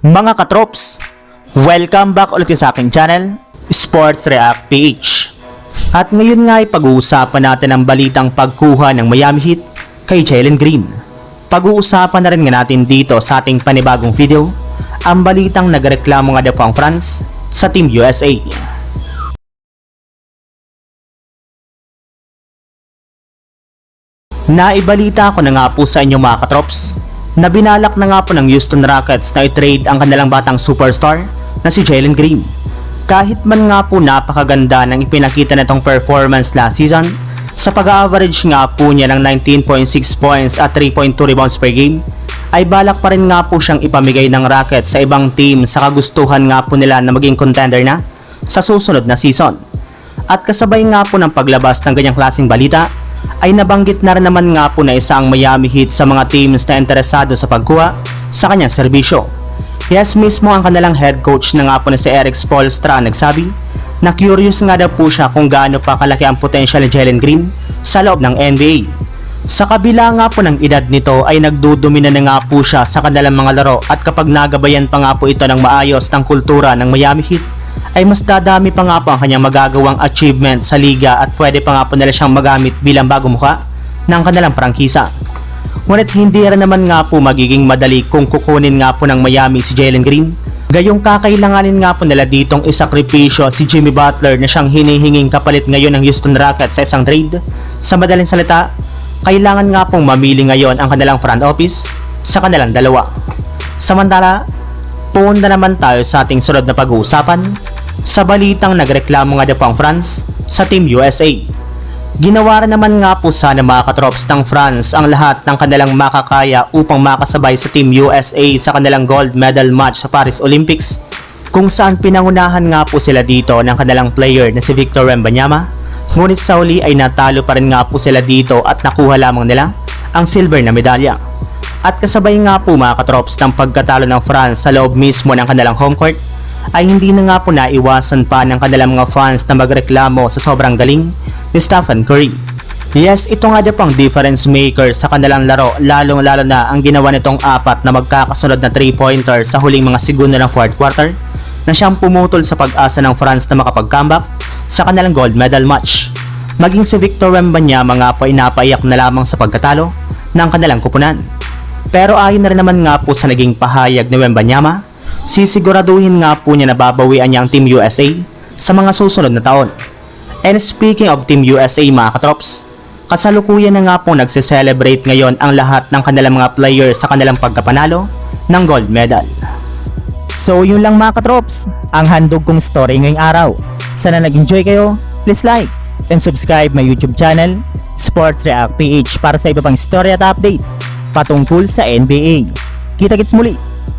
Mga katrops, welcome back ulit sa aking channel, Sports React PH. At ngayon nga ay pag-uusapan natin ang balitang pagkuha ng Miami Heat kay Jalen Green. Pag-uusapan na rin nga natin dito sa ating panibagong video, ang balitang nagreklamo nga daw France sa Team USA. Naibalita ko na nga po sa inyo mga katrops na binalak na nga po ng Houston Rockets na i-trade ang kanilang batang superstar na si Jalen Green. Kahit man nga po napakaganda ng ipinakita nitong performance last season, sa pag-average nga po niya ng 19.6 points at 3.2 rebounds per game, ay balak pa rin nga po siyang ipamigay ng Rockets sa ibang team sa kagustuhan nga po nila na maging contender na sa susunod na season. At kasabay nga po ng paglabas ng ganyang klaseng balita, ay nabanggit na rin naman nga po na isang Miami Heat sa mga teams na interesado sa pagkuha sa kanyang serbisyo. Yes, mismo ang kanilang head coach na nga po na si Eric Spoelstra nagsabi na curious nga daw po siya kung gaano pa kalaki ang potential ni Jalen Green sa loob ng NBA. Sa kabila nga po ng edad nito ay nagdudumina na nga po siya sa kanilang mga laro at kapag nagabayan pa nga po ito ng maayos ng kultura ng Miami Heat ay mas dadami pa nga po ang kanyang magagawang achievement sa liga at pwede pa nga po nila siyang magamit bilang bagong mukha ng kanilang prangkisa. Ngunit hindi rin naman nga po magiging madali kung kukunin nga po ng Miami si Jalen Green. Gayong kakailanganin nga po nila ditong isakripisyo si Jimmy Butler na siyang hinihinging kapalit ngayon ng Houston Rockets sa isang trade. Sa madaling salita, kailangan nga pong mamili ngayon ang kanilang front office sa kanilang dalawa. Samantala, punta naman tayo sa ating sunod na pag-uusapan sa balitang nagreklamo nga daw po ang France sa Team USA. Ginawa naman nga po sana mga katrops ng France ang lahat ng kanilang makakaya upang makasabay sa Team USA sa kanilang gold medal match sa Paris Olympics kung saan pinangunahan nga po sila dito ng kanilang player na si Victor Wembanyama ngunit sa uli ay natalo pa rin nga po sila dito at nakuha lamang nila ang silver na medalya. At kasabay nga po mga katrops ng pagkatalo ng France sa loob mismo ng kanilang home court ay hindi na nga po naiwasan pa ng kanilang mga fans na magreklamo sa sobrang galing ni Stephen Curry. Yes, ito nga daw pang difference maker sa kanilang laro lalong lalo na ang ginawa nitong apat na magkakasunod na 3-pointer sa huling mga segundo ng fourth quarter na siyang pumutol sa pag-asa ng France na makapag-comeback sa kanilang gold medal match. Maging si Victor Wembanyama nga po inapaiyak na lamang sa pagkatalo ng kanilang kupunan. Pero ayon na rin naman nga po sa naging pahayag ni Wembanyama, sisiguraduhin nga po niya na babawian niya ang Team USA sa mga susunod na taon. And speaking of Team USA mga katrops, kasalukuyan na nga po nagse-celebrate ngayon ang lahat ng kanilang mga players sa kanilang pagkapanalo ng gold medal. So yun lang mga katrops, ang handog kong story ngayong araw. Sana nag-enjoy kayo, please like and subscribe my YouTube channel, Sports React PH para sa iba pang story at update patungkol sa NBA. Kita-kits muli